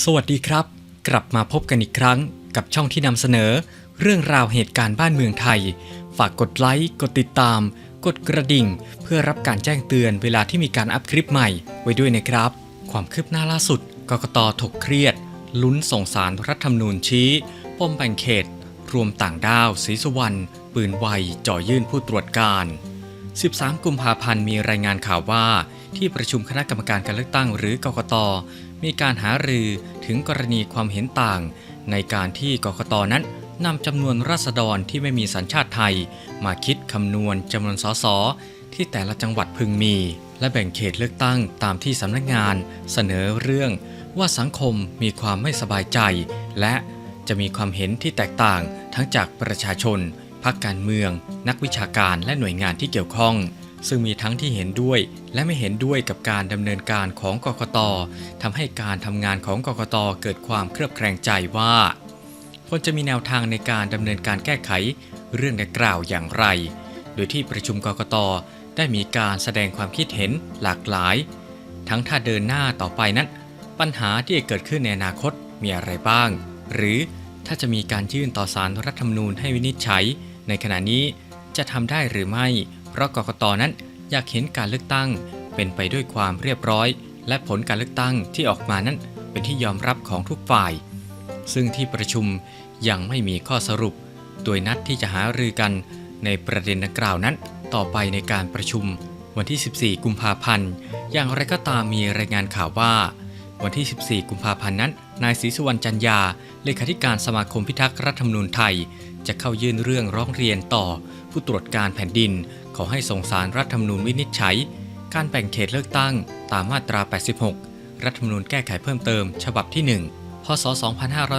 สวัสดีครับ กลับมาพบกันอีกครั้งกับช่องที่นำเสนอ เรื่องราวเหตุการณ์บ้านเมืองไทย ฝากกดไลค์ กดติดตาม กดกระดิ่ง เพื่อรับการแจ้งเตือนเวลาที่มีการอัพคลิปใหม่ไว้ด้วยนะครับ ความคืบหน้าล่าสุด กกตถกเครียด ลุ้นส่งสารรัฐธรรมนูญชี้ ปมแบ่งเขต รวมต่างด้าวศรีสุวรรณปืนไวจ่อยื่นผู้ตรวจการ 13 กุมภาพันธ์มีรายงานข่าวว่า ที่ประชุมคณะกรรมการการเลือกตั้งหรือกกต มีการหารือถึงกรณีความเห็นต่าง ในการที่กกตนั้นนำจำนวนราษฎรที่ไม่มีสัญชาติไทย มาคิดคำนวณจำนวนสสที่แต่ละจังหวัดพึงมี และแบ่งเขตเลือกตั้งตามที่สำนักงานเสนอเรื่อง ว่าสังคมมีความไม่สบายใจ และจะมีความเห็นที่แตกต่างทั้งจากประชาชนพรรคการเมือง นักวิชาการและหน่วยงานที่เกี่ยวข้อง ซึ่งมีทั้งที่เห็นด้วยและไม่เห็นด้วยกับการดำเนินการของกกตทำให้การทำงานของกกตเกิดความเครือบแคลงใจว่าควรจะมีแนวทางในการดำเนินการแก้ไขเรื่องดังกล่าวอย่างไร โดยที่ประชุมกกตได้มีการแสดงความคิดเห็นหลากหลาย ทั้งถ้าเดินหน้าต่อไปนั้น ปัญหาที่จะเกิดขึ้นในอนาคตมีอะไรบ้าง หรือถ้าจะมีการยื่นต่อสารรัฐธรรมนูญให้วินิจฉัย ในขณะนี้จะทำได้หรือไม่ เพราะกกตนั้นอยากเห็นการเลือกตั้ง เป็นไปด้วยความเรียบร้อย และผลการเลือกตั้งที่ออกมานั้นเป็นที่ยอมรับของทุกฝ่าย ซึ่งที่ประชุมยังไม่มีข้อสรุป โดยนัดที่จะหารือกันในประเด็นดังกล่าวนั้น ต่อไปในการประชุมวันที่ 14 กุมภาพันธ์ อย่างไรก็ตามมีรายงานข่าวว่า วันที่ 14 กุมภาพันธ์นั้น นายศรีสุวรรณจันยา เลขาธิการสมาคมพิทักษ์รัฐธรรมนูญไทย จะเข้ายื่นเรื่องร้องเรียนต่อผู้ตรวจการแผ่นดิน ขอให้ส่งสารรัฐธรรมนูญวินิจฉัย การแบ่งเขตเลือกตั้งตามมาตรา 86 รัฐธรรมนูญแก้ไขเพิ่มเติม ฉบับที่ 1 พศ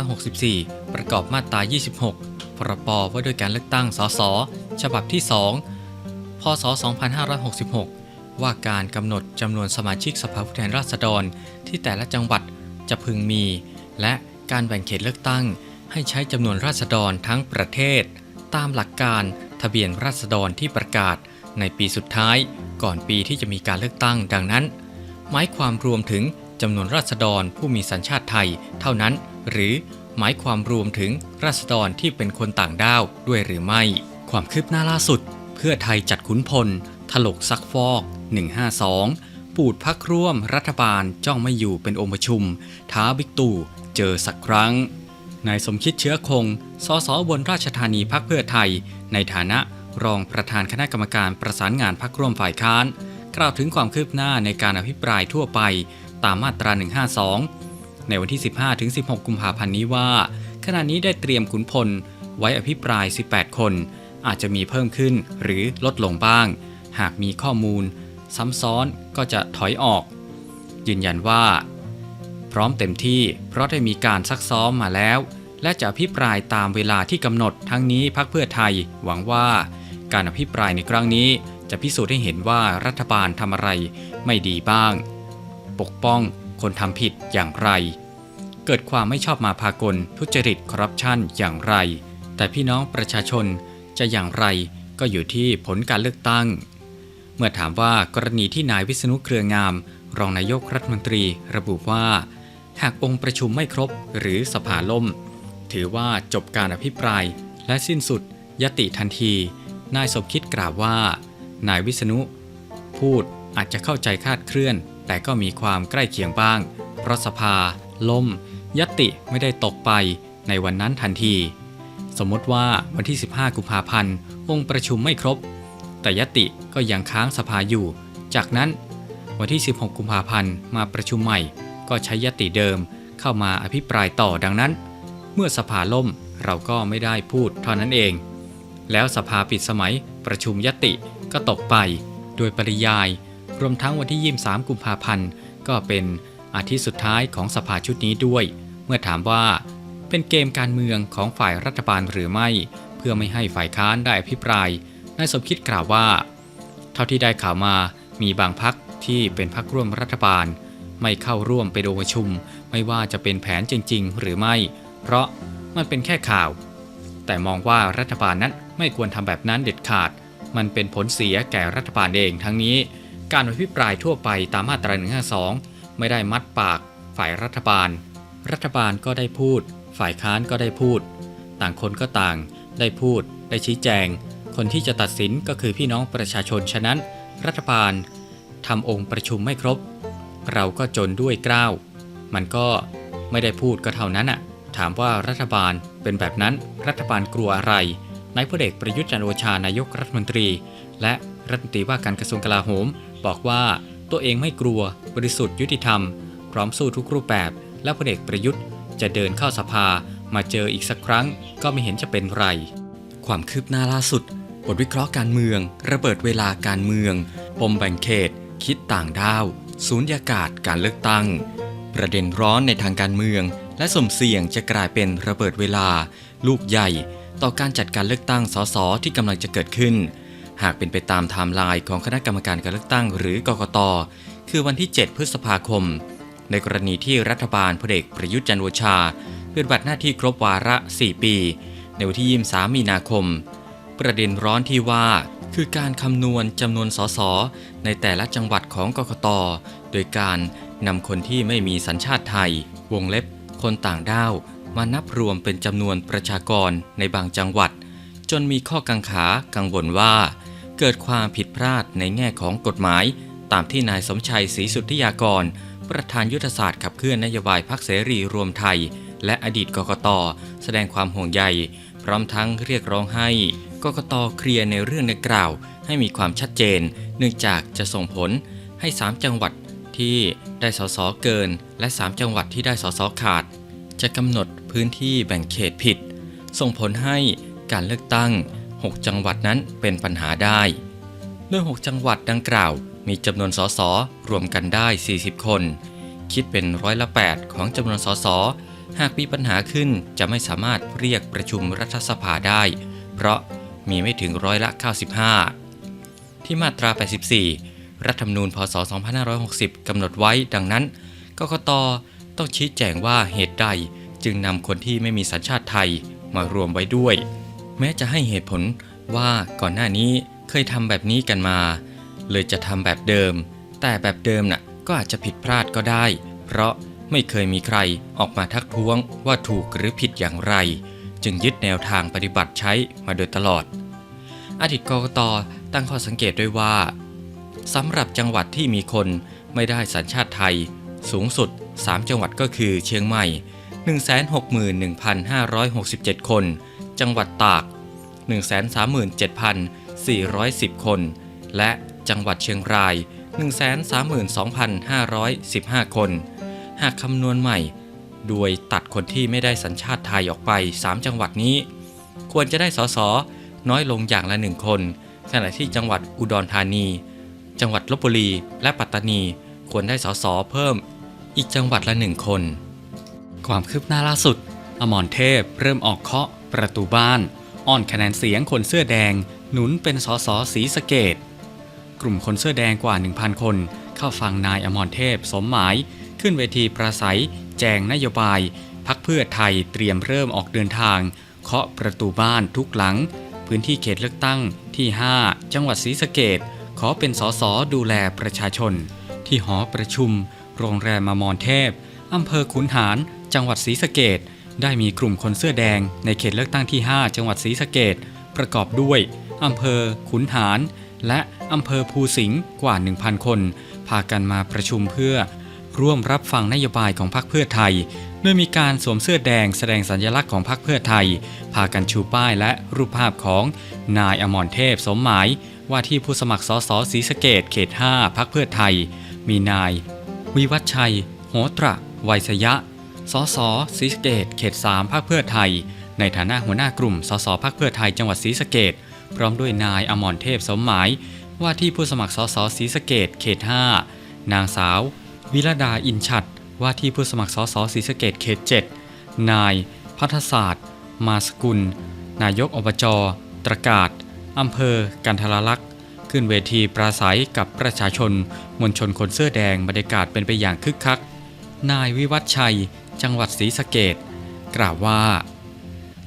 2564 ประกอบมาตรา 26 พรบว่าด้วยการเลือกตั้ง สส ฉบับที่ 2 พศ 2566 ว่าการกำหนดจำนวนสมาชิกสภาผู้แทนราษฎร ที่แต่ละจังหวัดจะพึงมี และการแบ่งเขตเลือกตั้ง ให้ใช้จำนวนราษฎรทั้งประเทศ ตามหลักการ ทะเบียนราษฎรที่ประกาศในปีสุดท้ายก่อนปีที่จะมีการเลือกตั้งดังนั้น หมายความรวมถึงจำนวนราษฎรผู้มีสัญชาติไทยเท่านั้น หรือหมายความรวมถึงราษฎรที่เป็นคนต่างด้าวด้วยหรือไม่ ความคืบหน้าล่าสุด เพื่อไทยจัดขุนพล ถลกซักฟอก 152 ปูดพักร่วมรัฐบาลจ้องไม่อยู่เป็นองค์ประชุม ท้าบิ๊กตู่เจอสักครั้ง นายสมคิดเชื้อคง สสบนราชธานีพักเพื่อไทย ในฐานะรองประธานคณะกรรมการประสานงานพักร่วมฝ่ายค้าน กล่าวถึงความคืบหน้าในการอภิปรายทั่วไปตามมาตรา 152 ในวันที่ 15-16 กุมภาพันธ์นี้ว่า ขณะนี้ได้เตรียมขุนพลไว้อภิปราย 18 คน อาจจะมีเพิ่มขึ้นหรือลดลงบ้าง หากมีข้อมูล ซ้ำซ้อนก็จะถอยออก ยืนยันว่า พร้อมเต็มที่เพราะได้มีการซักซ้อมมาแล้ว และจะอภิปรายตามเวลาที่กำหนดทั้งนี้พักเพื่อไทย หวังว่า การอภิปรายในครั้งนี้ จะพิสูจน์ให้เห็นว่ารัฐบาลทำอะไรไม่ดีบ้าง ปกป้องคนทำผิดอย่างไร เกิดความไม่ชอบมาพากลทุจริตคอร์รัปชันอย่างไร แต่พี่น้องประชาชนจะอย่างไรก็อยู่ที่ผลการเลือกตั้ง เมื่อถามว่ากรณีที่นายวิษณุเครืองาม รองนายกรัฐมนตรีระบุว่า หากองค์ประชุมไม่ครบหรือสภาล่ม ถือว่าจบการอภิปราย และสิ้นสุดยติทันที นายสมคิดกล่าวว่า นายวิษณุ พูดอาจจะเข้าใจคาดเคลื่อน แต่ก็มีความใกล้เคียงบ้าง เพราะสภา ล่ม ยติไม่ได้ตกไปในวันนั้นทันที สมมติว่าวันที่ 15 กุมภาพันธ์ องค์ประชุมไม่ครบ แต่ยติก็ยังค้างสภาอยู่ จากนั้นวันที่ 16 กุมภาพันธ์มาประชุมใหม่ ก็ใช้ยติเดิมเข้ามาอภิปรายต่อดังนั้น เมื่อสภาล่มเราก็ไม่ได้พูดเท่านั้นเอง แล้วสภาปิดสมัยประชุมยติก็ตกไป โดยปริยาย รวมทั้งวันที่ 23 กุมภาพันธ์ ก็เป็นอาทิตย์สุดท้ายของสภาชุดนี้ด้วย เมื่อถามว่าเป็นเกมการเมืองของฝ่ายรัฐบาลหรือไม่ เพื่อไม่ให้ฝ่ายค้านได้อภิปรายนายสมคิดกล่าวว่า เท่าที่ได้ข่าวมามีบางพักที่เป็นพักร่วมรัฐบาล ไม่เข้าร่วมไปโดยประชุม ไม่ว่าจะเป็นแผนจริง ๆ หรือไม่ เพราะมันเป็นแค่ข่าว แต่มองว่ารัฐบาลนั้นไม่ควรทำแบบนั้นเด็ดขาด มันเป็นผลเสียแก่รัฐบาลเองทั้งนี้ การอภิปรายทั่วไปตามมาตรา152 ไม่ได้มัดปาก ฝ่ายรัฐบาล รัฐบาลก็ได้พูด ฝ่ายค้านก็ได้พูด ต่างคนก็ต่าง ได้พูด ได้ชี้แจง คนที่จะตัดสินก็คือพี่น้องประชาชนฉะนั้น รัฐบาลทำองค์ประชุมไม่ครบ เราก็จนด้วยเกล้าว มันก็ไม่ได้พูดก็เท่านั้นอะถามว่ารัฐบาลเป็นแบบนั้นรัฐบาลกลัวอะไรนายพลเอกประยุทธ์จันโอชานายกรัฐมนตรี และรัฐมนตรีว่าการกระทรวงกลาโหม บอกว่าตัวเองไม่กลัวบริสุทธิ์ยุติธรรม พร้อมสู้ทุกรูปแบบ และพลเอกประยุทธ์ จะเดินเข้าสภามาเจออีกสักครั้ง ก็ไม่เห็นจะเป็นไร ความคืบหน้าล่าสุดบทวิเคราะห์การเมือง ระเบิดเวลาการเมือง ปมแบ่งเขต คิดต่างด้าว ศูนยากาศการเลือกตั้ง ประเด็นร้อนในทางการเมือง และสมเสี่ยงจะกลายเป็นระเบิดเวลา ลูกใหญ่ ต่อการจัดการเลือกตั้งสสที่กำลังจะเกิดขึ้น หากเป็นไปตามไทม์ไลน์ของคณะกรรมการการเลือกตั้งหรือกกต คือวันที่ 7 พฤษภาคม ในกรณีที่รัฐบาลพลเอกประยุทธ์จันทร์โอชาปฏิบัติหน้าที่ครบวาระ 4 ปี ในวันที่ 23 มีนาคม ประเด็นร้อนที่ว่า คือการคำนวณจำนวนสสในแต่ละจังหวัดของกกต โดยการนำคนที่ไม่มีสัญชาติไทย วงเล็บ คนต่างด้าว มานับรวมเป็นจำนวนประชากรในบางจังหวัด จนมีข้อกังขากังวลว่า เกิดความผิดพลาดในแง่ของกฎหมาย ตามที่นายสมชัยศรีสุทธิยากร ประธานยุทธศาสตร์ขับเคลื่อนนโยบายพักเสรีรวมไทย และอดีตกกต แสดงความห่วงใย พร้อมทั้งเรียกร้องให้ กกตเคลียร์ในเรื่องดังกล่าว ให้มีความชัดเจน เนื่องจากจะส่งผลให้ 3 จังหวัดที่ได้สสเกิน และ 3 จังหวัดที่ได้สสขาด จะกำหนดพื้นที่แบ่งเขตผิด ส่งผลให้การเลือกตั้ง 6 จังหวัดนั้นเป็นปัญหาได้โดย6จังหวัดดังกล่าว มีจำนวนสสรวมกันได้ 40 คน คิดเป็นร้อยละ 8 ของจำนวนสสหากมีปัญหาขึ้นจะไม่สามารถเรียกประชุมรัฐสภาได้ เพราะ มีไม่ถึงร้อยละ 95 ที่มาตรา 84 รัฐธรรมนูญพศ 2560 กำหนดไว้ดังนั้น กกตต้องชี้แจงว่าเหตุใดจึงนำคนที่ไม่มีสัญชาติไทยมารวมไว้ด้วย แม้จะให้เหตุผลว่าก่อนหน้านี้เคยทำแบบนี้กันมา เลยจะทำแบบเดิม แต่แบบเดิมน่ะก็อาจจะผิดพลาดก็ได้ เพราะไม่เคยมีใครออกมาทักท้วงว่าถูกหรือผิดอย่างไร จึงยึดแนวทางปฏิบัติใช้มาโดยตลอด อดีตกกตตั้งข้อสังเกตด้วยว่าสำหรับจังหวัดที่มีคนไม่ได้สัญชาติไทย สูงสุด 3 จังหวัดก็คือเชียงใหม่ 161,567 คน จังหวัดตาก 137,410 คน และจังหวัดเชียงราย 132,515 คน หากคำนวณใหม่ โดยตัดคนที่ไม่ได้สัญชาติไทยออกไป 3 จังหวัดนี้ ควรจะได้สสน้อยลงอย่างละหนึ่งคนขณะที่จังหวัดอุดรธานี จังหวัดลบบุรี และปัตตานี ควรได้สสเพิ่ม อีกจังหวัดละหนึ่งคน ความคืบหน้าล่าสุด อมรเทพเริ่มออกเคาะประตูบ้านอ้อนคะแนนเสียงคนเสื้อแดง หนุนเป็นสสสีสเกต กลุ่มคนเสื้อแดงกว่า 1,000 คน เข้าฟังนายอมรเทพสมหมาย ขึ้นเวทีประสัย จงนโยบาย พักเพื่อไทยเตรียมเริ่มออกเดินทาง เคาะประตูบ้านทุกหลัง พื้นที่เขตเลือกตั้งที่ 5 จังหวัดศรีสะเกดขอเป็นสสดูแลประชาชน ที่หอประชุม โรงแรมมอมรเทพอำเภอขุนหาร จังหวัดศรีสะเกดได้มีกลุ่มคนเสื้อแดงในเขตเลือกตั้งที่ 5 จังหวัดศรีสะเกดประกอบด้วยอำเภอขุนหาร และอำเภอภูสิงห์กว่า 1,000 คน พากันมาประชุมเพื่อ ร่วมรับฟังนโยบายของพรรคเพื่อไทย โดยมีการสวมเสื้อแดงแสดงสัญลักษณ์ของพรรคเพื่อไทย พากันชูป้ายและรูปภาพของนายอมรเทพสมหมาย ว่าที่ผู้สมัครสสศรีสะเกดเขต 5 พรรคเพื่อไทย มีนาย วิวัฒชัย โหตระไวยสยะสสศรีสะเกดเขต 3 พรรคเพื่อไทย ในฐานะหัวหน้ากลุ่มสสพรรคเพื่อไทยจังหวัดศรีสะเกดพร้อมด้วยนายอมรเทพสมหมาย ว่าที่ผู้สมัครสสศรีสะเกดเขต 5 นางสาว วิรดาอินชัด ว่าที่ผู้สมัครสสศรีสะเกดเขต 7 นาย พัฒศาสตร์ มาสกุล นายกอบจตรกาศอำเภอ กันทรลักษ์ขึ้นเวทีปราศัยกับประชาชน มวลชนคนเสื้อแดงบรรยากาศเป็นไปอย่างคึกคัก นายวิวัฒชัย จังหวัดศรีสะเกดกล่าวว่า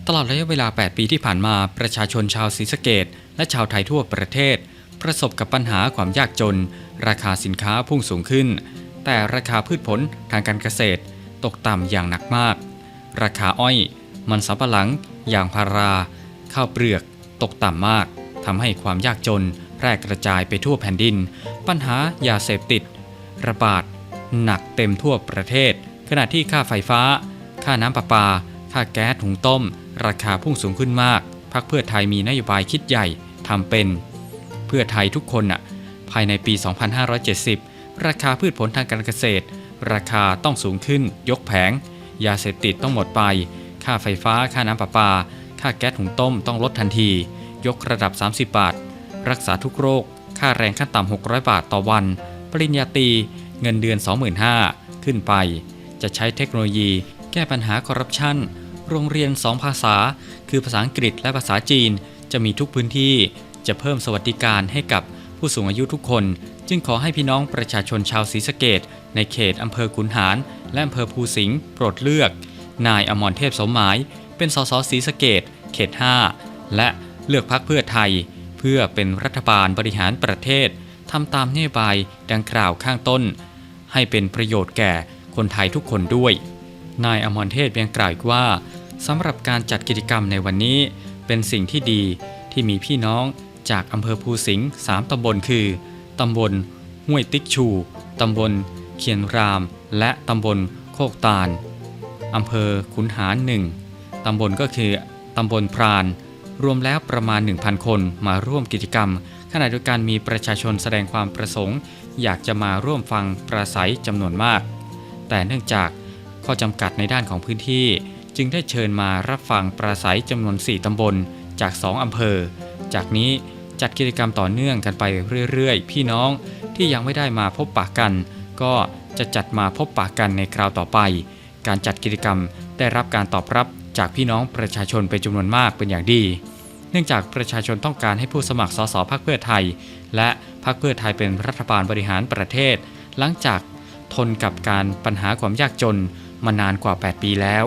ตลอดระยะเวลา 8 ปีที่ผ่านมาประชาชนชาวศรีสะเกดและชาวไทยทั่วประเทศ ประสบกับปัญหาความยากจน ราคาสินค้าพุ่งสูงขึ้น แต่ราคาพืชผลทางการเกษตร ตกต่ำอย่างหนักมาก ราคาอ้อย มันสำปะหลังยางพารา ข้าวเปลือก ตกต่ำมากทำให้ความยากจนแพร่กระจายไปทั่วแผ่นดิน ปัญหายาเสพติด ระบาด หนักเต็มทั่วประเทศ ขณะที่ค่าไฟฟ้า ค่าน้ำประปา ค่าแก๊สถุงต้ม ราคาพุ่งสูงขึ้นมากพักเพื่อไทยมีนโยบายคิดใหญ่ทำเป็น เพื่อไทยทุกคนน่ะภายในปี 2570 ราคาพืชผลทางการเกษตร ราคาต้องสูงขึ้น ยกแผง ยาเสพติดต้องหมดไป ค่าไฟฟ้า ค่าน้ำประปา ค่าแก๊สหุงต้มต้องลดทันที ยกระดับ 30 บาท รักษาทุกโรค ค่าแรงขั้นต่ำ600 บาทต่อวัน ปริญญาตรีเงินเดือน 25,000 ขึ้นไป จะใช้เทคโนโลยี แก้ปัญหาคอร์รัปชันโรงเรียน 2 ภาษา คือภาษาอังกฤษและภาษาจีน จะมีทุกพื้นที่ จะเพิ่มสวัสดิการให้กับ ผู้สูงอายุทุกคนจึงขอให้พี่น้องประชาชนชาวศรีสะเกดในเขตอำเภอขุนหาร และอำเภอภูสิงห์โปรดเลือก นายอมรเทพสมหมาย เป็นสสศรีสะเกดเขต 5 และเลือกพักเพื่อไทย เพื่อเป็นรัฐบาลบริหารประเทศทำตามนโยบายดังกล่าวข้างต้น ให้เป็นประโยชน์แก่คนไทยทุกคนด้วย นายอมรเทพยังกล่าวอีกว่าสำหรับการจัดกิจกรรมในวันนี้ เป็นสิ่งที่ดีที่มีพี่น้อง จากอำเภอภูสิงห์สามตำบลคือตำบลห้วยติ๊กชูตำบลเขียนราม และตำบลโคกตาลอำเภอขุนหารหนึ่งตำบลก็คือตำบลพราน รวมแล้วประมาณ 1,000 คนมาร่วมกิจกรรม ขณะเดียวกันมีประชาชนแสดงความประสงค์ อยากจะมาร่วมฟังปราศัยจำนวนมาก แต่เนื่องจากข้อจำกัดในด้านของพื้นที่ จึงได้เชิญมารับฟังปราศัยจำนวน 4ตำบลจาก 2อำเภอ จากนี้ จัดกิจกรรมต่อเนื่องกันไปเรื่อยๆ พี่น้องที่ยังไม่ได้มาพบปะกัน ก็จะจัดมาพบปะกันในคราวต่อไป การจัดกิจกรรมได้รับการตอบรับจากพี่น้องประชาชนเป็นจำนวนมากเป็นอย่างดี เนื่องจากประชาชนต้องการให้ผู้สมัครสสพรรคเพื่อไทย และพรรคเพื่อไทยเป็นรัฐบาลบริหารประเทศ หลังจากทนกับการปัญหาความยากจนมานานกว่า 8 ปีแล้ว